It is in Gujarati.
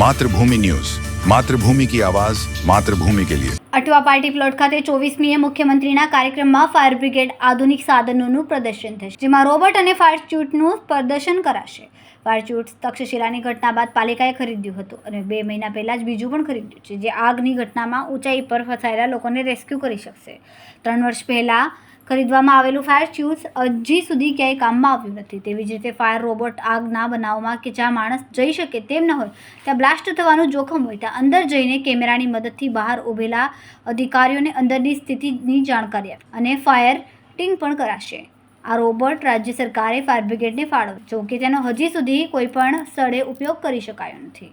માતૃભૂમિ ન્યૂઝ. માતૃભૂમિ કી આવાજ, માતૃભૂમિ કે લિયે. અટવા પાર્ટી પ્લોટ ખાતે ચોવીસમીએ મુખ્યમંત્રીના કાર્યક્રમમાં ફાયર બ્રિગેડ આધુનિક સાધનોનું પ્રદર્શન થશે, જેમાં રોબોટ અને ફાયર ચ્યુટનું પ્રદર્શન કરાશે. ફાયર ચ્યુટ તક્ષશિલાની ઘટના બાદ પાલિકાએ ખરીદ્યું હતું અને બે મહિના પહેલાં જ બીજું પણ ખરીદ્યું છે, જે આગની ઘટનામાં ઊંચાઈ પર ફસાયેલા લોકોને રેસ્ક્યુ કરી શકશે. ત્રણ વર્ષ પહેલાં ખરીદવામાં આવેલું ફાયર ચ્યુઝ હજી સુધી ક્યાંય કામમાં આવ્યું નથી. તેવી જ રીતે ફાયર રોબોટ આગના બનાવમાં કે જ્યાં માણસ જઈ શકે તેમ ન હોય, ત્યાં બ્લાસ્ટ થવાનું જોખમ હોય, ત્યાં અંદર જઈને કેમેરાની મદદથી બહાર ઊભેલા અધિકારીઓને અંદરની સ્થિતિની જાણકારી આપે અને ફાયર ટિંગ પણ કરાશે. આ રોબોટ રાજ્ય સરકારે ફાયર બ્રિગેડને ફાળવ્યો જો કે તેનો હજી સુધી કોઈ પણ સ્થળે ઉપયોગ કરી શકાયો નથી.